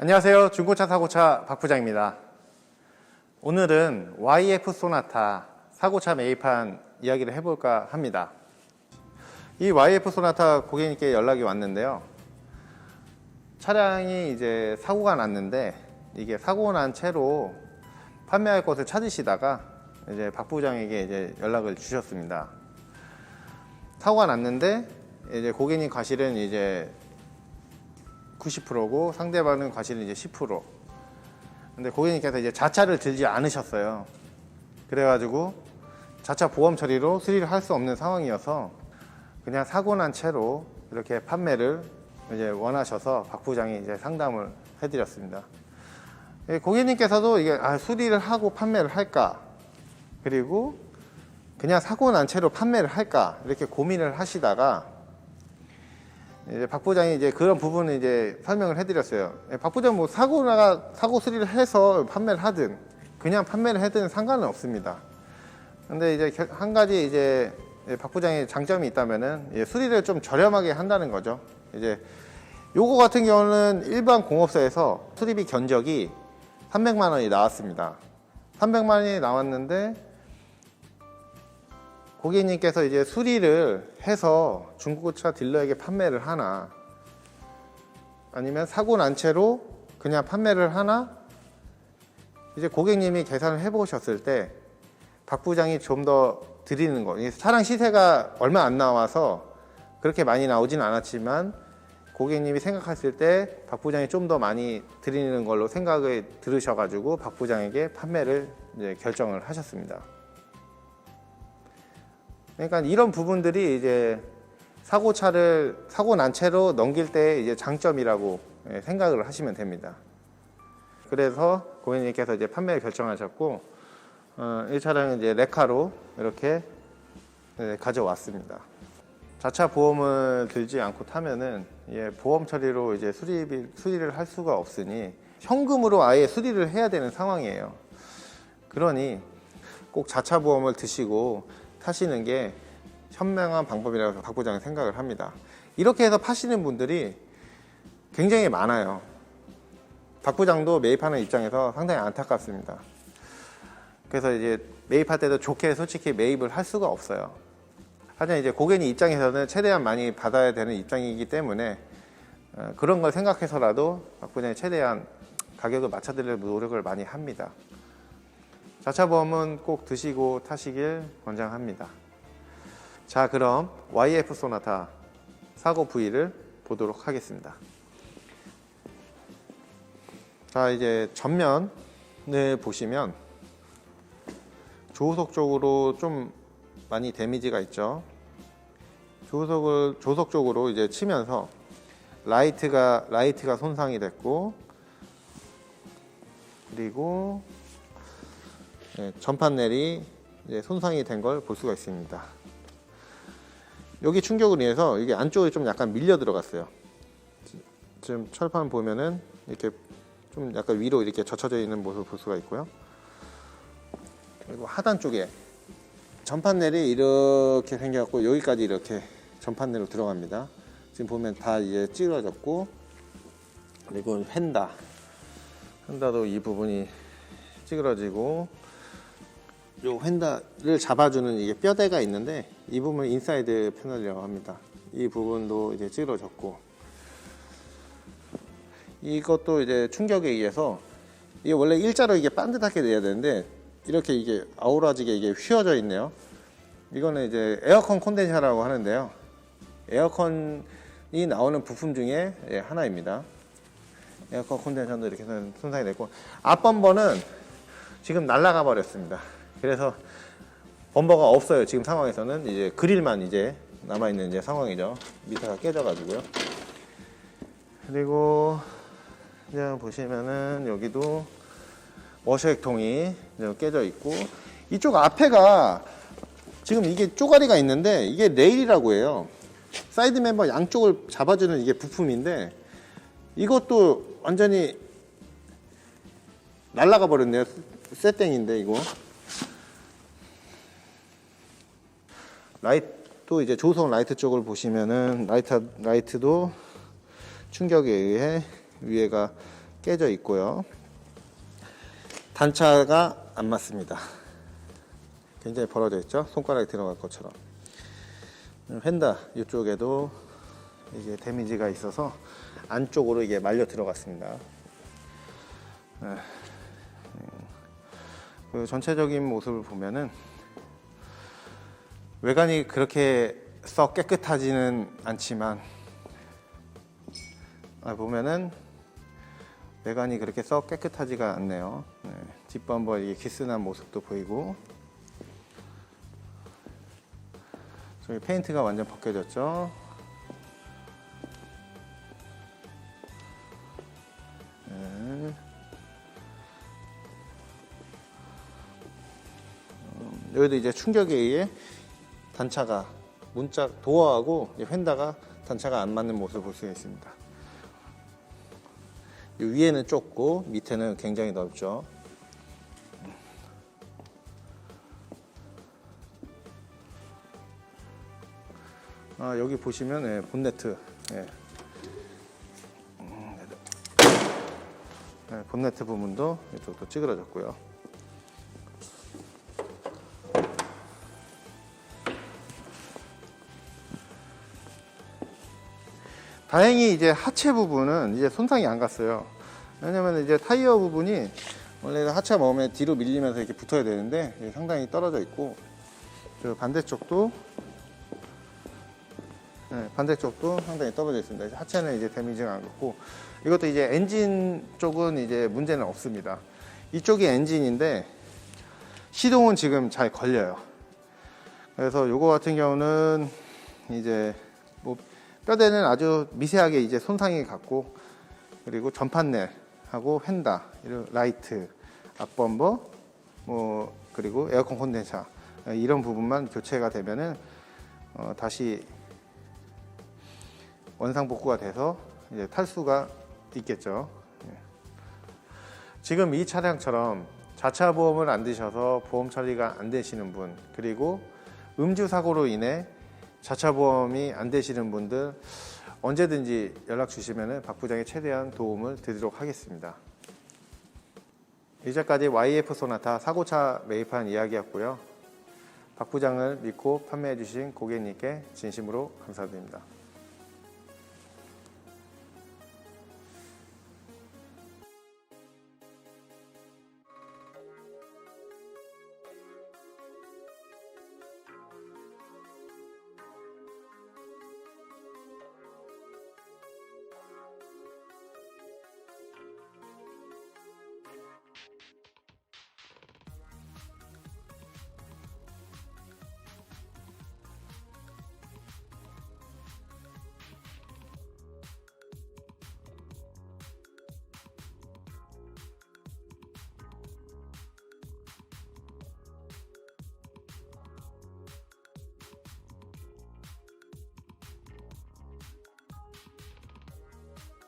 안녕하세요. 중고차 사고차 박 부장입니다. 오늘은 YF 소나타 사고차 매입한 이야기를 해볼까 합니다. 이 YF 소나타 고객님께 연락이 왔는데요. 차량이 이제 사고가 났는데 이게 사고 난 채로 판매할 것을 찾으시다가 이제 박 부장에게 이제 연락을 주셨습니다. 사고가 났는데 이제 고객님 과실은 이제 90%고 상대방은 과실은 이제 10%. 근데 고객님께서 이제 자차를 들지 않으셨어요. 그래가지고 자차 보험 처리로 수리를 할 수 없는 상황이어서 그냥 사고 난 채로 이렇게 판매를 이제 원하셔서 박 부장이 이제 상담을 해드렸습니다. 예, 고객님께서도 이게 아, 수리를 하고 판매를 할까 그리고 그냥 사고 난 채로 판매를 할까 이렇게 고민을 하시다가 이제 박 부장이 이제 그런 부분을 이제 설명을 해드렸어요. 예, 박 부장 뭐 사고 나가 사고 수리를 해서 판매를 하든 그냥 판매를 하든 상관은 없습니다. 근데 이제 결- 한 가지 이제 예, 박 부장의 장점이 있다면은 예, 수리를 좀 저렴하게 한다는 거죠. 이제 요거 같은 경우는 일반 공업사에서 수리비 견적이 300만 원이 나왔습니다. 300만 원이 나왔는데 고객님께서 이제 수리를 해서 중고차 딜러에게 판매를 하나 아니면 사고 난 채로 그냥 판매를 하나 이제 고객님이 계산을 해보셨을 때 박 부장이 좀 더 드리는 거 차량 시세가 얼마 안 나와서 그렇게 많이 나오진 않았지만 고객님이 생각했을 때 박 부장이 좀 더 많이 드리는 걸로 생각을 들으셔가지고 박 부장에게 판매를 결정을 하셨습니다. 그러니까 이런 부분들이 이제 사고차를 사고 난 채로 넘길 때 이제 장점이라고 예, 생각을 하시면 됩니다. 그래서 고객님께서 이제 판매를 결정하셨고 어, 이 차량은 이제 레카로 이렇게 네, 가져왔습니다. 자차 보험을 들지 않고 타면은 예, 보험 처리로 이제 수리비 수리를 할 수가 없으니 현금으로 아예 수리를 해야 되는 상황이에요. 그러니 꼭 자차 보험을 드시고 타시는 게 현명한 방법이라고 박 부장은 생각을 합니다. 이렇게 해서 파시는 분들이 굉장히 많아요. 박 부장도 매입하는 입장에서 상당히 안타깝습니다. 그래서 이제 매입할 때도 좋게 솔직히 매입을 할 수가 없어요. 하지만 이제 고객님 입장에서는 최대한 많이 받아야 되는 입장이기 때문에 어, 그런 걸 생각해서라도 박 부장이 최대한 가격을 맞춰드릴 노력을 많이 합니다. 자차 보험은 꼭 드시고 타시길 권장합니다. 자, 그럼 YF 소나타 사고 부위를 보도록 하겠습니다. 자, 이제 전면을 보시면 조수석 쪽으로 좀 많이 데미지가 있죠. 조석을 조석 쪽으로 이제 치면서 라이트가 라이트가 손상이 됐고 그리고 네, 전판넬이 손상이 된 걸 볼 수가 있습니다. 여기 충격을 인해서 이게 안쪽에 좀 약간 밀려 들어갔어요. 지- 지금 철판 보면은 이렇게 좀 약간 위로 이렇게 젖혀져 있는 모습을 볼 수가 있고요. 그리고 하단 쪽에 전판넬이 이렇게 생겨갖고 여기까지 이렇게 전판넬로 들어갑니다. 지금 보면 다 이제 찌그러졌고 그리고 휀다 휀다도 이 부분이 찌그러지고 요 휀다를 잡아주는 이게 뼈대가 있는데 이 부분 인사이드 패널이라고 합니다. 이 부분도 이제 찌그러졌고 이것도 이제 충격에 의해서 이게 원래 일자로 이게 반듯하게 돼야 되는데 이렇게 이게 아우라지게 이게 휘어져 있네요. 이거는 이제 에어컨 콘덴서라고 하는데요. 에어컨이 나오는 부품 중에 예, 하나입니다. 에어컨 콘덴서도 이렇게 손- 손상이 됐고 앞범버는 지금 날아가 버렸습니다. 그래서 범버가 없어요. 지금 상황에서는 이제 그릴만 이제 남아 있는 이제 상황이죠. 밑에가 깨져가지고요. 그리고 이제 보시면은 여기도 워셔액통이 깨져 있고 이쪽 앞에가 지금 이게 쪼가리가 있는데 이게 레일이라고 해요. 사이드 멤버 양쪽을 잡아주는 이게 부품인데 이것도 완전히 날라가 버렸네요. 쇠땡인데 이거. 라이트 이제 조성 라이트 쪽을 보시면은 라이트 라이트도 충격에 의해 위에가 깨져 있고요. 단차가 안 맞습니다. 굉장히 벌어져 있죠. 손가락이 들어갈 것처럼. 휀다 이쪽에도 이게 데미지가 있어서 안쪽으로 이게 말려 들어갔습니다. 네. 그 전체적인 모습을 보면은 외관이 그렇게 썩 깨끗하지는 않지만 아, 보면은 외관이 그렇게 썩 깨끗하지가 않네요. 네. 뒷범버 이게 기스난 모습도 보이고 저기 페인트가 완전 벗겨졌죠. 네. 음, 여기도 이제 충격에 의해 단차가 문짝 도어하고 휀다가 단차가 안 맞는 모습을 볼수 있습니다. 이 위에는 좁고 밑에는 굉장히 넓죠. 아, 여기 보시면 예, 본네트 예. 음, 네, 본네트 부분도 이쪽도 찌그러졌고요. 다행히 이제 하체 부분은 이제 손상이 안 갔어요. 왜냐면 이제 타이어 부분이 원래 하체 몸에 뒤로 밀리면서 이렇게 붙어야 되는데 상당히 떨어져 있고 저 반대쪽도 네, 반대쪽도 상당히 떨어져 있습니다. 하체는 이제 데미지가 안 갔고 이것도 이제 엔진 쪽은 이제 문제는 없습니다. 이쪽이 엔진인데 시동은 지금 잘 걸려요. 그래서 요거 같은 경우는 이제 뭐 뼈대는 아주 미세하게 이제 손상이 갔고 그리고 전판넬하고 휀다 라이트 앞범버 뭐 그리고 에어컨 콘덴사 이런 부분만 교체가 되면은 어, 다시 원상 복구가 돼서 이제 탈 수가 있겠죠. 예. 지금 이 차량처럼 자차 보험을 안 드셔서 보험 처리가 안 되시는 분 그리고 음주 사고로 인해 자차 보험이 안 되시는 분들 언제든지 연락 주시면 박 부장이 최대한 도움을 드리도록 하겠습니다. 이제까지 YF 소나타 사고차 매입한 이야기였고요. 박 부장을 믿고 판매해 주신 고객님께 진심으로 감사드립니다.